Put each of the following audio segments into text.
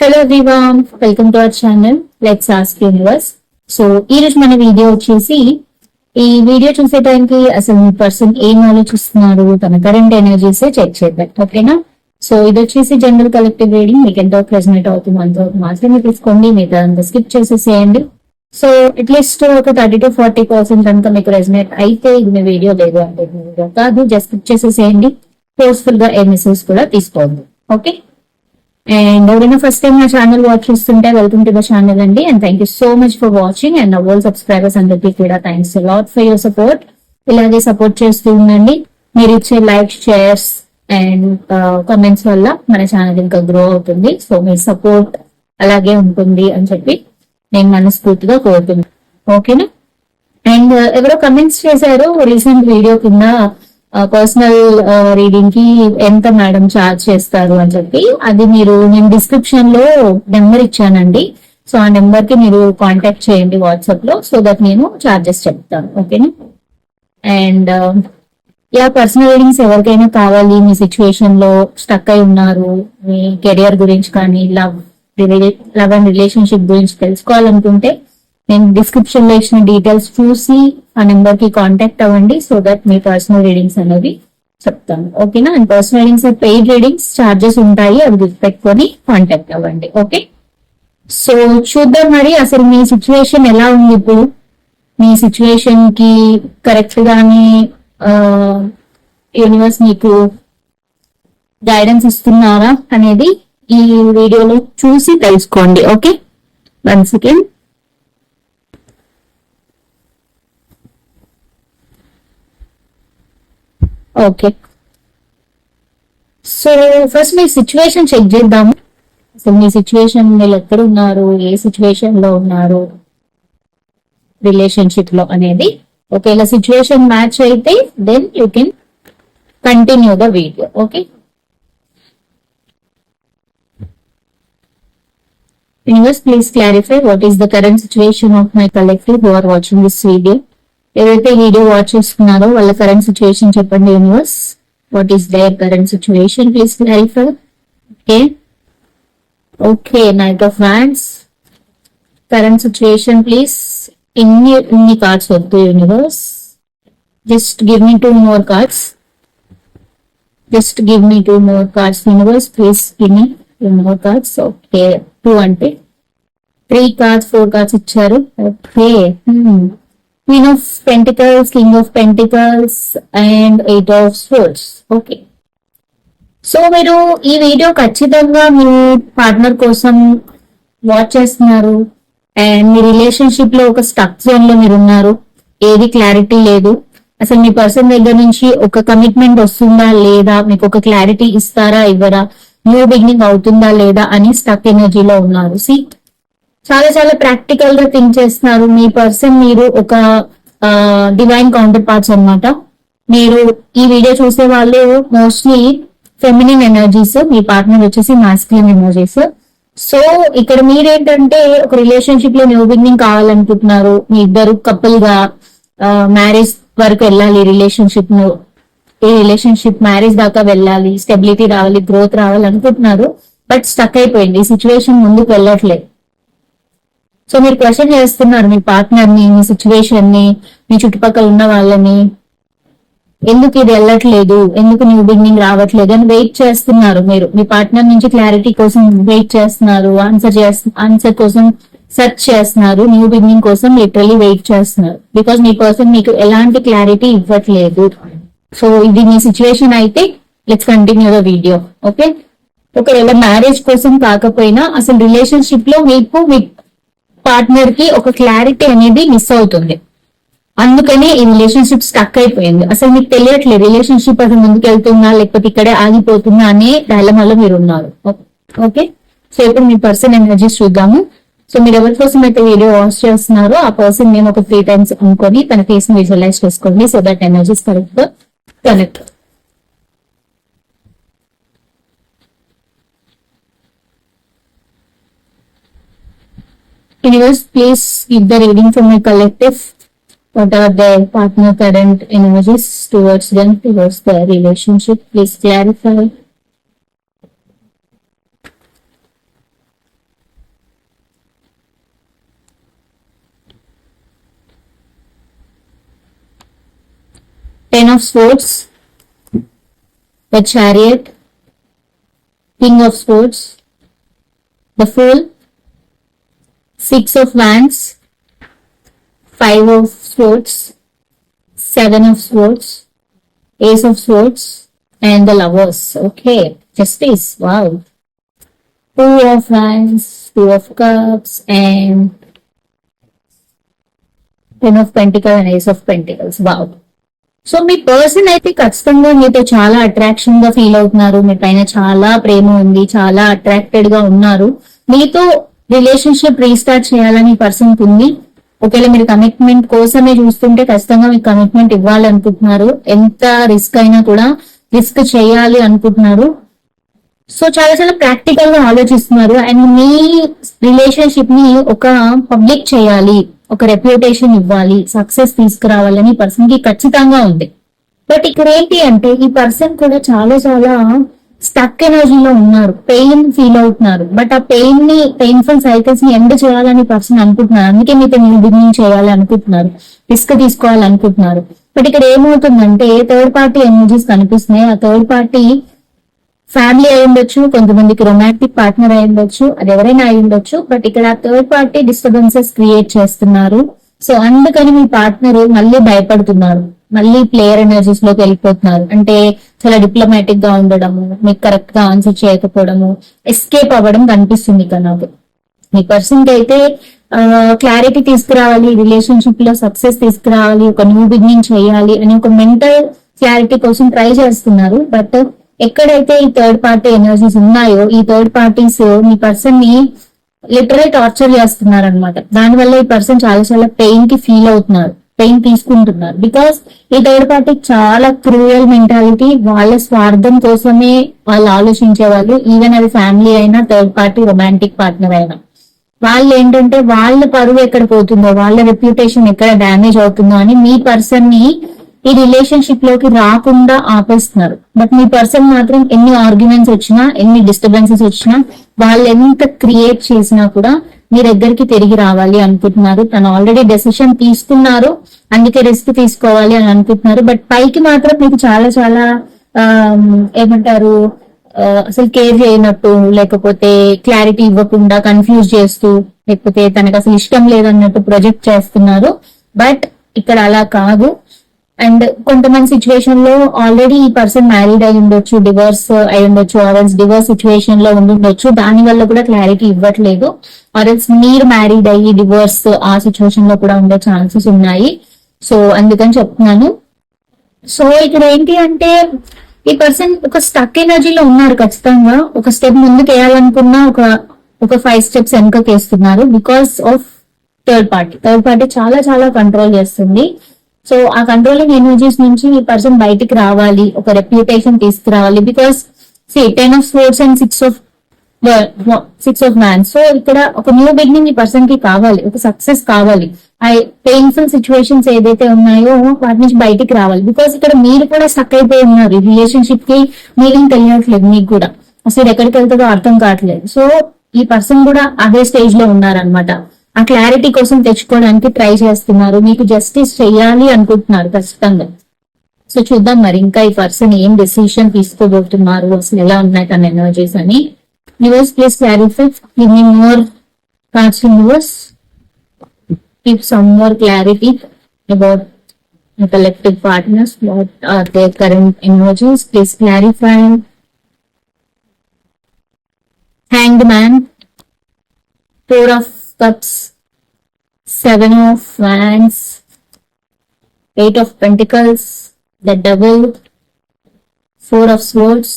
Hello everyone welcome to our channel let's ask universe so ఈ రోజు మన video వచ్చేసి ఈ వీడియో చూసే టైంకి అసలు పర్సన్ ఏం ఆలోచిస్తున్నారు తన కరెంట్ ఎనర్జీస్ చెక్ చేద్దాం. ఓకేనా సో ఇది వచ్చేసి జనరల్ కలెక్టివ్ రీడింగ్ మీకు ఎంతో ప్రెసెంట్ అవుతుంది అంతవరకు మాత్రమే తీసుకోండి. మీకు అంతా స్కిప్ చేసేసేయండి. సో అట్లీస్ట్ ఒక థర్టీ టు ఫార్టీ పర్సెంట్ అంతా మీకు రెసినేట్ అయితే ఇది మీ వీడియో లేదు అంటే కాదు. జస్ట్ స్కిప్ చేసేసేయండి. ఫోర్స్ఫుల్గా ఏ మెసేజ్ కూడా తీసుకోండి ఓకే అండ్ ఎవరైనా ఫస్ట్ టైం నా ఛానల్ వాచ్ చేస్తుంటే వెల్కమ్ టు ద ఛానల్ అండి and. Thank you so much for watching and నా ఓల్డ్ సబ్స్క్రైబర్స్ అందరికీ కూడా thanks lot for your support ఇలాగే సపోర్ట్ చేస్తూ ఉండండి. మీరు ఇచ్చే లైక్ షేర్స్ అండ్ కామెంట్స్ వల్ల మన ఛానల్ ఇంకా గ్రో అవుతుంది. సో మీ సపోర్ట్ అలాగే ఉంటుంది అని చెప్పి నేను మనస్ఫూర్తిగా కోరుతున్నాను. ఓకేనా అండ్ uh, ఎవరో కమెంట్స్ చేశారు రీసెంట్ వీడియో కింద పర్సనల్ రీడింగ్కి ఎంత మేడం చార్జ్ చేస్తారు అని చెప్పి అది మీరు నేను డిస్క్రిప్షన్లో నెంబర్ ఇచ్చానండి. సో ఆ నెంబర్కి మీరు కాంటాక్ట్ చేయండి వాట్సాప్లో సో దట్ నేను చార్జెస్ చెప్తాను. ఓకేనా అండ్ యా పర్సనల్ రీడింగ్స్ ఎవరికైనా కావాలి మీ సిచ్యువేషన్లో స్టక్ అయి ఉన్నారు మీ కెరియర్ గురించి కానీ లవ్ లవ్ అండ్ రిలేషన్షిప్ గురించి తెలుసుకోవాలనుకుంటే నేను డిస్క్రిప్షన్లో ఇచ్చిన డీటెయిల్స్ చూసి ఆ నెంబర్కి కాంటాక్ట్ అవ్వండి సో దట్ మీ పర్సనల్ రీడింగ్స్ అనేవి చెప్తాను. ఓకేనా? And personal readings paid readings charges ఉంటాయి అవి గుర్తుపెట్టుకొని కాంటాక్ట్ అవ్వండి. ఓకే? సో చూద్దాం మరి అసలు మీ సిచ్యువేషన్ ఎలా ఉంది ఇప్పుడు? మీ సిచ్యువేషన్కి కరెక్ట్ గానే యూనివర్స్ మీకు గైడెన్స్ ఇస్తున్నారా అనేది ఈ వీడియోలో చూసి తెలుసుకోండి. Okay? One again. Okay. So first మీ సిచ్యువేషన్ చెక్ చేద్దాము. అసలు మీ సిచ్యువేషన్ మీరు ఎక్కడ ఉన్నారు? ఏ సిచ్యువేషన్లో ఉన్నారు? రిలేషన్షిప్లో అనేది. ఒకవేళ సిచ్యువేషన్ మ్యాచ్ అయితే then you can continue the video okay universe please clarify what is the current situation of my collective who are watching this video ఏదైతే వీడియో వాచ్ చేస్తున్నారో వాళ్ళ కరెంట్ సిచ్యువేషన్ చెప్పండి universe what is their current situation please clarify okay okay knight of wands current situation please ఇన్ని ఇన్ని cards వద్దు universe just give me two more cards just give me two more cards universe please give me two more cards okay two అంటే. Three cards four cards ఇచ్చారు. Okay queen of pentacles king of pentacles and eight of swords okay so మీరు ఈ video ఖచ్చితంగా మీ partner కోసం watch చేస్తున్నారు. And మీ రిలేషన్షిప్లో ఒక స్టక్ జోన్లో మీరు ఉన్నారు. ఏది క్లారిటీ లేదు. అసలు మీ పర్సన్ దగ్గర నుంచి ఒక కమిట్మెంట్ వస్తుందా లేదా? మీకు ఒక క్లారిటీ ఇస్తారా ఇవ్వరా? న్యూ బిగినింగ్ అవుతుందా లేదా అని స్టక్ ఎనర్జీలో ఉన్నారు. సీట్ చాలా చాలా ప్రాక్టికల్గా థింక్ చేస్తున్నారు. మీ పర్సన్ మీరు ఒక డివైన్ కౌంటర్ పార్ట్స్ అనమాట మీరు ఈ వీడియో చూసే వాళ్ళు మోస్ట్లీ ఫెమినిన్ ఎనర్జీస్ మీ పార్ట్నర్ వచ్చేసి మాస్కులిన్ ఎనర్జీస్ సో ఇక్కడ మీరేంటంటే ఒక రిలేషన్షిప్లో న్యూ బిగినింగ్ కావాలనుకుంటున్నారు. మీ ఇద్దరు కపుల్గా మ్యారేజ్ వరకు వెళ్ళాలి రిలేషన్షిప్ను. ఈ రిలేషన్షిప్ మ్యారేజ్ దాకా వెళ్ళాలి స్టెబిలిటీ రావాలి గ్రోత్ రావాలి అనుకుంటున్నారు బట్ స్టక్ అయిపోయింది. ఈ సిచ్యువేషన్ ముందుకు వెళ్ళట్లేదు సో మీరు క్వశ్చన్ చేస్తున్నారు మీ పార్ట్నర్ని మీ సిచ్యువేషన్ని మీ చుట్టుపక్కల ఉన్న వాళ్ళని. ఎందుకు ఇది వెళ్ళట్లేదు? ఎందుకు న్యూ బిగినింగ్ రావట్లేదు? అని వెయిట్ చేస్తున్నారు మీరు. మీ పార్ట్నర్ నుంచి క్లారిటీ కోసం వెయిట్ చేస్తున్నారు. ఆన్సర్ ఆన్సర్ కోసం సెర్చ్ చేస్తున్నారు. న్యూ బిగినింగ్ కోసం లిటరలీ వెయిట్ చేస్తున్నారు. బికాస్ మీ పర్సన్ మీకు ఎలాంటి క్లారిటీ ఇవ్వట్లేదు. సో ఇది మీ సిచ్యువేషన్ అయితే let's continue the video okay ఒకవేళ మ్యారేజ్ కోసం కాకపోయినా అసలు రిలేషన్షిప్లో మీకు మీ పార్ట్నర్కి ఒక క్లారిటీ అనేది మిస్ అవుతుంది. అందుకనే ఈ రిలేషన్షిప్ స్టక్ అయిపోయింది. అసలు మీకు తెలియట్లేదు రిలేషన్షిప్ అసలు ముందుకు వెళ్తుందా లేకపోతే ఇక్కడే ఆగిపోతుందా అనే డైలమాలో మీరు ఉన్నారు. ఓకే? సో ఇప్పుడు మీ పర్సన్ ఎనర్జీస్ చూద్దాము. సో మీరు ఎవరి కోసం అయితే వీడియో వాచ్ చేస్తున్నారో ఆ పర్సన్ నేను ఒక త్రీ టైమ్స్ అనుకొని తన ఫేస్ విజువలైజ్ చేసుకోండి. So that energies correct connect Universe, please keep the reading from my collective. What are their partner current energies towards them, towards their relationship? Please clarify. Ten of Swords, the Chariot, King of Swords, the Fool, six of wands five of swords seven of swords ace of swords and the lovers okay justice wow two of wands two of cups and ten of pentacle and ace of pentacles wow so me person అయితే ఖచ్చితంగా మీతో చాలా అట్రాక్షన్గా feel అవుతున్నారు మీ పైన చాలా ప్రేమ ఉంది చాలా అట్రాక్టెడ్గా ఉన్నారు మీతో రిలేషన్షిప్ రీస్టార్ట్ చేయాలని పర్సన్ ఉంది ఒకవేళ మీరు కమిట్మెంట్ కోసమే చూస్తుంటే ఖచ్చితంగా మీకు కమిట్మెంట్ ఇవ్వాలనుకుంటున్నారు. ఎంత రిస్క్ అయినా కూడా రిస్క్ చేయాలి అనుకుంటున్నారు. సో చాలా చాలా ప్రాక్టికల్గా ఆలోచిస్తున్నారు. అండ్ మీ రిలేషన్షిప్ని ఒక పబ్లిక్ చేయాలి. ఒక రెప్యుటేషన్ ఇవ్వాలి. సక్సెస్ తీసుకురావాలని పర్సన్కి ఖచ్చితంగా ఉంది. బట్ ఇక్కడ ఏంటి అంటే ఈ పర్సన్ కూడా చాలా చాలా స్టక్ ఎనర్జీలో ఉన్నారు. పెయిన్ ఫీల్ అవుతున్నారు. బట్ ఆ పెయిన్ని పెయిన్ఫుల్ సైకిల్స్ని ఎండ్ చేయాలని పర్సన్ అనుకుంటున్నారు. అందుకే మీతో మీరు బిగినింగ్ చేయాలి అనుకుంటున్నారు. రిస్క్ తీసుకోవాలనుకుంటున్నారు బట్ ఇక్కడ ఏమవుతుందంటే థర్డ్ పార్టీ ఎనర్జీస్ కనిపిస్తున్నాయి. ఆ థర్డ్ పార్టీ ఫ్యామిలీ అయి ఉండొచ్చు కొంతమందికి రొమాంటిక్ పార్ట్నర్ అయి ఉండొచ్చు అది ఎవరైనా అయి ఉండొచ్చు. బట్ ఇక్కడ థర్డ్ పార్టీ డిస్టర్బెన్సెస్ క్రియేట్ చేస్తున్నారు. సో అందుకని మీ పార్ట్నర్ మళ్ళీ భయపడుతున్నారు. మళ్ళీ ప్లేయర్ ఎనర్జీస్లోకి వెళ్ళిపోతున్నారు. అంటే చాలా డిప్లొమాటిక్గా ఉండడము మీకు కరెక్ట్గా ఆన్సర్ చేయకపోవడము ఎస్కేప్ అవ్వడం కనిపిస్తుంది ఇక్కడ నాకు. మీ పర్సన్కి అయితే క్లారిటీ తీసుకురావాలి రిలేషన్షిప్లో సక్సెస్ తీసుకురావాలి ఒక న్యూ బిగినింగ్ చేయాలి అని ఒక మెంటల్ క్లారిటీ కోసం ట్రై చేస్తున్నారు. బట్ ఎక్కడైతే ఈ థర్డ్ పార్టీ ఎనర్జీస్ ఉన్నాయో ఈ థర్డ్ పార్టీస్ మీ పర్సన్ని లిటరల్ టార్చర్ చేస్తున్నారు అనమాట దానివల్ల ఈ పర్సన్ చాలా చాలా పెయిన్కి ఫీల్ అవుతున్నారు. పెయిన్ తీసుకుంటున్నారు. బికాస్ ఈ థర్డ్ పార్టీ చాలా క్రూయల్ మెంటాలిటీ వాళ్ళ స్వార్థం కోసమే వాళ్ళు ఆలోచించే వాళ్ళు ఈవెన్ అది ఫ్యామిలీ అయినా థర్డ్ పార్టీ రొమాంటిక్ పార్ట్నర్ అయినా. వాళ్ళు ఏంటంటే వాళ్ళ పరువు ఎక్కడ పోతుందో వాళ్ళ రెప్యుటేషన్ ఎక్కడ డ్యామేజ్ అవుతుందో అని మీ పర్సన్ని ఈ రిలేషన్షిప్లోకి రాకుండా ఆపేస్తున్నారు. బట్ మీ పర్సన్ మాత్రం ఎన్ని ఆర్గ్యుమెంట్స్ వచ్చినా ఎన్ని డిస్టర్బెన్సెస్ వచ్చినా వాళ్ళు ఎంత క్రియేట్ చేసినా కూడా మీ దగ్గరికి తిరిగి రావాలి అనుకుంటున్నారు. తను ఆల్రెడీ డెసిషన్ తీసుకున్నారు. అందుకే రిస్క్ తీసుకోవాలి అని అనుకుంటున్నారు. బట్ పైకి మాత్రం మీకు చాలా చాలా ఏమంటారు అసలు కేర్ చేయనట్టు లేకపోతే క్లారిటీ ఇవ్వకుండా కన్ఫ్యూజ్ చేస్తూ లేకపోతే తనకు అసలు ఇష్టం లేదన్నట్టు ప్రొజెక్ట్ చేస్తున్నారు. బట్ ఇక్కడ అలా కాదు. అండ్ కొంతమంది సిచ్యువేషన్లో ఆల్రెడీ ఈ పర్సన్ మ్యారీడ్ అయి ఉండొచ్చు డివోర్స్ అయి ఉండొచ్చు ఆర్ఎల్స్ డివోర్స్ సిచ్యువేషన్లో ఉండుండొచ్చు దాని వల్ల కూడా క్లారిటీ ఇవ్వట్లేదు. ఆరెన్స్ మీరు మ్యారీడ్ అయ్యి డివోర్స్ ఆ సిచ్యువేషన్లో కూడా ఉండే ఛాన్సెస్ ఉన్నాయి. సో అందుకని చెప్తున్నాను. సో ఇక్కడ ఏంటి అంటే ఈ పర్సన్ ఒక స్టక్ ఎనర్జీలో ఉన్నారు ఖచ్చితంగా. ఒక స్టెప్ ముందుకు వేయాలనుకున్నా ఒక ఒక ఫైవ్ స్టెప్స్ వెనుకకి వేస్తున్నారు because of third party third party చాలా చాలా కంట్రోల్ చేస్తుంది. సో ఆ కంట్రోలింగ్ ఎనర్జీస్ నుంచి ఈ పర్సన్ బయటికి రావాలి ఒక రెప్యుటేషన్ తీసుకురావాలి. Because see ten of swords and six of six of man so ఇక్కడ ఒక న్యూ బిగినింగ్ ఈ పర్సన్కి కావాలి ఒక సక్సెస్ కావాలి. ఆ పెయిన్ఫుల్ సిచ్యువేషన్స్ ఏదైతే ఉన్నాయో వాటి నుంచి బయటికి రావాలి. బికాస్ ఇక్కడ మీరు కూడా స్టక్ అయిపోయి ఉన్నారు రిలేషన్షిప్కి మీనింగ్ తెలియట్లేదు మీకు కూడా. అసలు ఎక్కడికి వెళ్తుందో అర్థం కావట్లేదు. సో ఈ పర్సన్ కూడా అదే స్టేజ్లో ఉన్నారనమాట ఆ క్లారిటీ కోసం తెచ్చుకోవడానికి ట్రై చేస్తున్నారు. మీకు జస్టిస్ చేయాలి అనుకుంటున్నారు ఖచ్చితంగా. సో చూద్దాం మరి ఇంకా ఈ పర్సన్ ఏం డెసిషన్ తీసుకోబోతున్నారు అసలు ఎలా ఉన్నాయి తన ఎనర్జీస్ అని. US please clarify give me more cards US give some more clarity about the collective partners, what are their current energies, please clarify. Hanged man, four of cups seven of fans eight of pentacles the devil four of swords,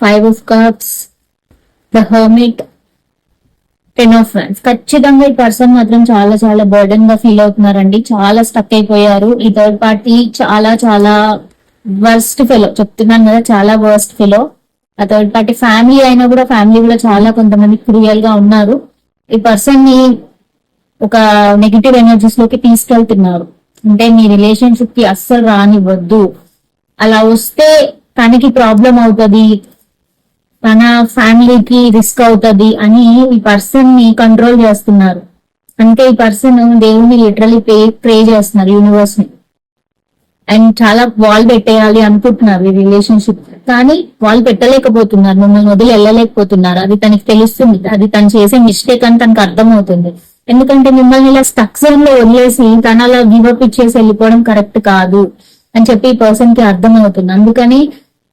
five of cups the hermit ten of fans ఖచ్చితంగా ఈ person మాత్రం చాలా చాలా బర్డెన్గా feel అవుతున్నారండి. చాలా stuck అయిపోయారు. ఈ third party చాలా చాలా వర్స్ట్ ఫెలో చెప్తున్నాను కదా చాలా వర్స్ట్ ఫెలో ఆ థర్డ్ పార్టీ ఫ్యామిలీ అయినా కూడా ఫ్యామిలీ కూడా చాలా కొంతమంది క్రియల్గా ఉన్నారు. ఈ పర్సన్ని ఒక నెగిటివ్ ఎనర్జీస్లోకి తీసుకెళ్తున్నారు. అంటే మీ రిలేషన్షిప్కి అస్సలు రానివ్వద్దు. అలా వస్తే తనకి ప్రాబ్లం అవుతుంది తన ఫ్యామిలీకి రిస్క్ అవుతుంది అని ఈ పర్సన్ని కంట్రోల్ చేస్తున్నారు. అంటే ఈ పర్సన్ దేవుని లిటరలీ ప్రే ప్రే చేస్తున్నారు యూనివర్స్ని. అండ్ చాలా వాల్ పెట్టేయాలి అనుకుంటున్నారు ఈ రిలేషన్షిప్ కానీ వాళ్ళు పెట్టలేకపోతున్నారు మిమ్మల్ని వదిలి వెళ్ళలేకపోతున్నారు అది తనకి తెలుస్తుంది. అది తను చేసే మిస్టేక్ అని తనకు అర్థమవుతుంది. ఎందుకంటే మిమ్మల్ని ఇలా స్టక్ జోన్లో వదిలేసి తన అలా గివప్ ఇచ్చేసి వెళ్ళిపోవడం కరెక్ట్ కాదు అని చెప్పి ఈ పర్సన్కి అర్థమవుతుంది. అందుకని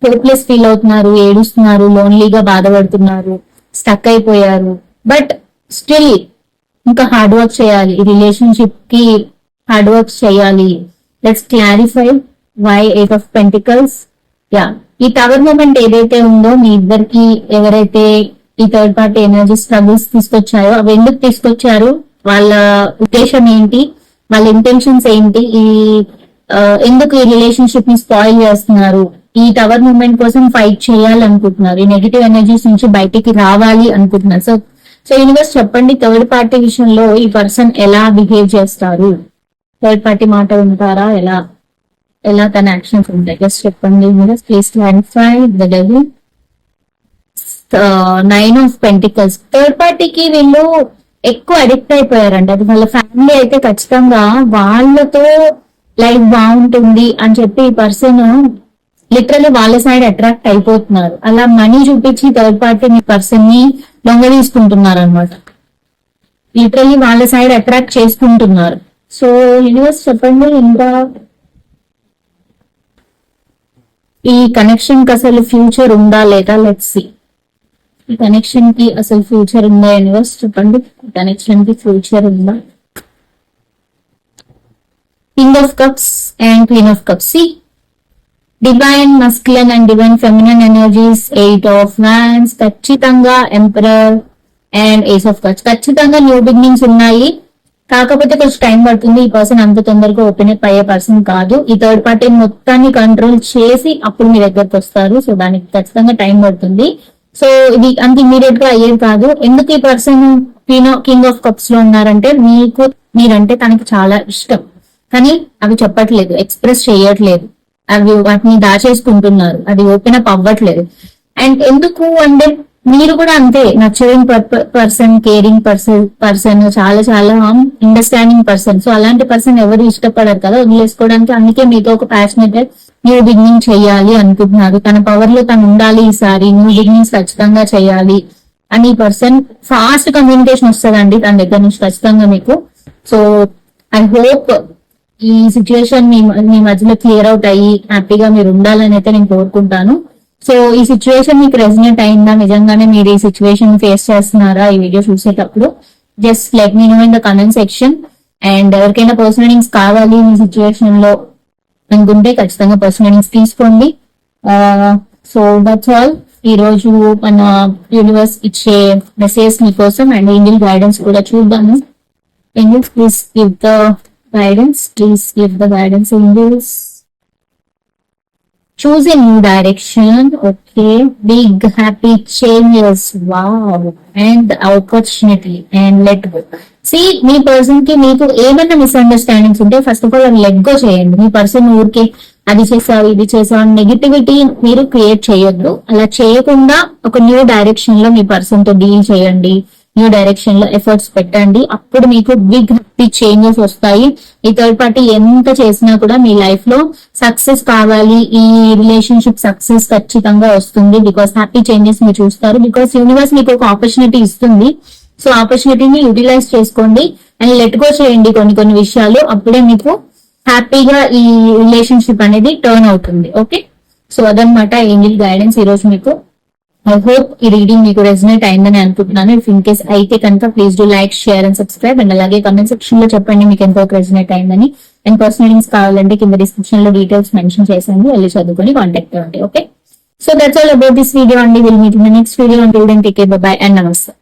హోప్లెస్ ఫీల్ అవుతున్నారు ఏడుస్తున్నారు లోన్లీగా బాధపడుతున్నారు స్టక్ అయిపోయారు. బట్ స్టిల్ ఇంకా హార్డ్ వర్క్ చేయాలి. ఈ రిలేషన్షిప్కి హార్డ్ వర్క్ చేయాలి. Let's clarify why eight of pentacles yeah ఈ టవర్ మూమెంట్ ఏదైతే ఉందో మీ ఇద్దరికి ఎవరైతే ఈ థర్డ్ పార్టీ ఎనర్జీ స్ట్రగుల్స్ తీసుకొచ్చాయో అవి ఎందుకు తీసుకొచ్చారు? వాళ్ళ ఉద్దేశం ఏంటి? వాళ్ళ ఇంటెన్షన్స్ ఏంటి? ఈ ఎందుకు ఈ రిలేషన్షిప్ని స్పాయిల్ చేస్తున్నారు? ఈ టవర్ మూమెంట్ కోసం ఫైట్ చేయాలనుకుంటున్నారు. ఈ నెగిటివ్ ఎనర్జీస్ నుంచి బయటికి రావాలి అనుకుంటున్నారు. సో సో యూనివర్స్ చెప్పండి థర్డ్ పార్టీ విషయంలో ఈ పర్సన్ ఎలా బిహేవ్ చేస్తారు? థర్డ్ పార్టీ మాట ఉంటారా ఎలా ఎలా తన యాక్షన్స్ ఉంటాయి? జస్ట్ చెప్పండి. మీరు please clarify the devil nine of pentacles third పార్టీకి వీళ్ళు ఎక్కువ అడిక్ట్ అయిపోయారంట. అది వాళ్ళ ఫ్యామిలీ అయితే ఖచ్చితంగా వాళ్ళతో లైఫ్ బాగుంటుంది అని చెప్పి ఈ పర్సన్ లిటరల్లీ వాళ్ళ సైడ్ అట్రాక్ట్ అయిపోతున్నారు. అలా మనీ చూపించి థర్డ్ పార్టీ మీ పర్సన్ని లొంగ తీసుకుంటున్నారు అనమాట లిటరల్లీ వాళ్ళ సైడ్ అట్రాక్ట్ చేసుకుంటున్నారు. సో యూనివర్స్ చెప్పండి ఇంకా ఈ కనెక్షన్కి అసలు ఫ్యూచర్ ఉందా లేదా? లెట్స్ సి ఈ కనెక్షన్కి అసలు ఫ్యూచర్ ఉందా? యూనివర్స్ చెప్పండి. కనెక్షన్కి ఫ్యూచర్ ఉందా? King of cups and queen of cups see divine masculine and divine feminine energies eight of wands ఖచ్చితంగా emperor and ace of cups ఖచ్చితంగా న్యూ బిగినింగ్స్ ఉన్నాయి. కాకపోతే కొంచెం టైం పడుతుంది. ఈ పర్సన్ అంత తొందరగా ఓపెన్ అప్ అయ్యే పర్సన్ కాదు. ఈ థర్డ్ పార్టీ మొత్తాన్ని కంట్రోల్ చేసి అప్పుడు మీ దగ్గరకు వస్తారు. సో దానికి ఖచ్చితంగా టైం పడుతుంది. సో ఇది అంత ఇమీడియట్గా అయ్యేది కాదు. ఎందుకు ఈ పర్సన్ క్వీన్ కింగ్ ఆఫ్ కప్స్లో ఉన్నారంటే మీకు మీరంటే తనకి చాలా ఇష్టం. కానీ అవి చెప్పట్లేదు. ఎక్స్ప్రెస్ చేయట్లేదు. అవి వాటిని దాచేసుకుంటున్నారు. అది ఓపెన్ అప్ అవ్వట్లేదు. అండ్ ఎందుకు అంటే మీరు కూడా అంతే nurturing person caring person person చాలా చాలా అండర్స్టాండింగ్ పర్సన్ సో అలాంటి పర్సన్ ఎవరు ఇష్టపడరు కదా వదిలేసుకోవడానికి అందుకే మీతో ఒక ప్యాషనెట్ న్యూ బిగినింగ్ చేయాలి అనుకుంటున్నారు. తన పవర్లో తను ఉండాలి ఈసారి న్యూ బిగినింగ్స్ ఖచ్చితంగా చేయాలి అని పర్సన్ ఫాస్ట్ కమ్యూనికేషన్ వస్తుందండి తన దగ్గర నుంచి ఖచ్చితంగా మీకు. సో ఐ హోప్ ఈ సిచ్యుయేషన్ మీ మీ మధ్యలో క్లియర్ అవుట్ అయ్యి హ్యాపీగా మీరు ఉండాలని అయితే నేను కోరుకుంటాను. సో ఈ సిచ్యువేషన్ మీకు రెసినెంట్ అయిందా? నిజంగానే మీరు ఈ సిచ్యువేషన్ ఫేస్ చేస్తున్నారా? ఈ వీడియో చూసేటప్పుడు? Just let me know in the comment section and ఎవరికైనా పర్సనల్ లింక్స్ కావాలి మీ సిచ్యువేషన్లో అనుకుంటే ఖచ్చితంగా పర్సనల్ లింక్స్ తీసుకోండి. సో దట్స్ ఆల్ ఈ రోజు మన యూనివర్స్ ఇచ్చే మెసేజ్ మీకోసం అండ్ ఇండియన్ గైడెన్స్ కూడా చూద్దాము. Indians please give the guidance please give the guidance Indians Choose a new direction. Okay. Big happy changes. Wow. And opportunity. And let go. See, మీ పర్సన్కి మీకు ఏమైనా మిస్అండర్స్టాండింగ్స్ ఉంటే first of all అది let go చేయండి మీ person ఊరికే అది చేసావు ఇది చేసావు నెగిటివిటీ మీరు క్రియేట్ చేయొద్దు అలా చేయకుండా ఒక న్యూ డైరెక్షన్లో మీ పర్సన్తో డీల్ చేయండి న్యూ డైరెక్షన్లో ఎఫర్ట్స్ పెట్టండి. అప్పుడు మీకు బిగ్ హ్యాపీ చేంజెస్ వస్తాయి. ఈ థర్డ్ పార్టీ ఎంత చేసినా కూడా మీ లైఫ్లో సక్సెస్ కావాలి. ఈ రిలేషన్షిప్ సక్సెస్ ఖచ్చితంగా వస్తుంది. బికాస్ హ్యాపీ చేంజెస్ మీరు చూస్తారు. బికాస్ యూనివర్స్ మీకు ఒక ఆపర్చునిటీ ఇస్తుంది. సో ఆపర్చునిటీని యూటిలైజ్ చేసుకోండి. అండ్ లెట్ గో చేయండి కొన్ని కొన్ని విషయాలు. అప్పుడే మీకు హ్యాపీగా ఈ రిలేషన్షిప్ అనేది టర్న్ అవుతుంది. ఓకే సో అదనమాట ఏంజిల్ గైడెన్స్ ఈ రోజు మీకు ఐ హోప్ ఈ రీడింగ్ మీకు రెసినేట్ అయిందని అనుకుంటున్నాను. ఇఫ్ ఇన్ కేస్ అయితే కనుక please do like share and subscribe and అలాగే కమెంట్ సెక్షన్లో చెప్పండి మీకు ఎంతో రెసినేట్ అయిందని. అండ్ పర్సనల్ లింక్స్ కావాలంటే కింద డిస్క్రిప్షన్లో డీటెయిల్స్ మెన్షన్ చేసాను వెళ్ళి చదువుకొని కాంటాక్ట్ అవ్వండి okay so that's all about this video అండి. Will meet in next video and take bye and నమస్తే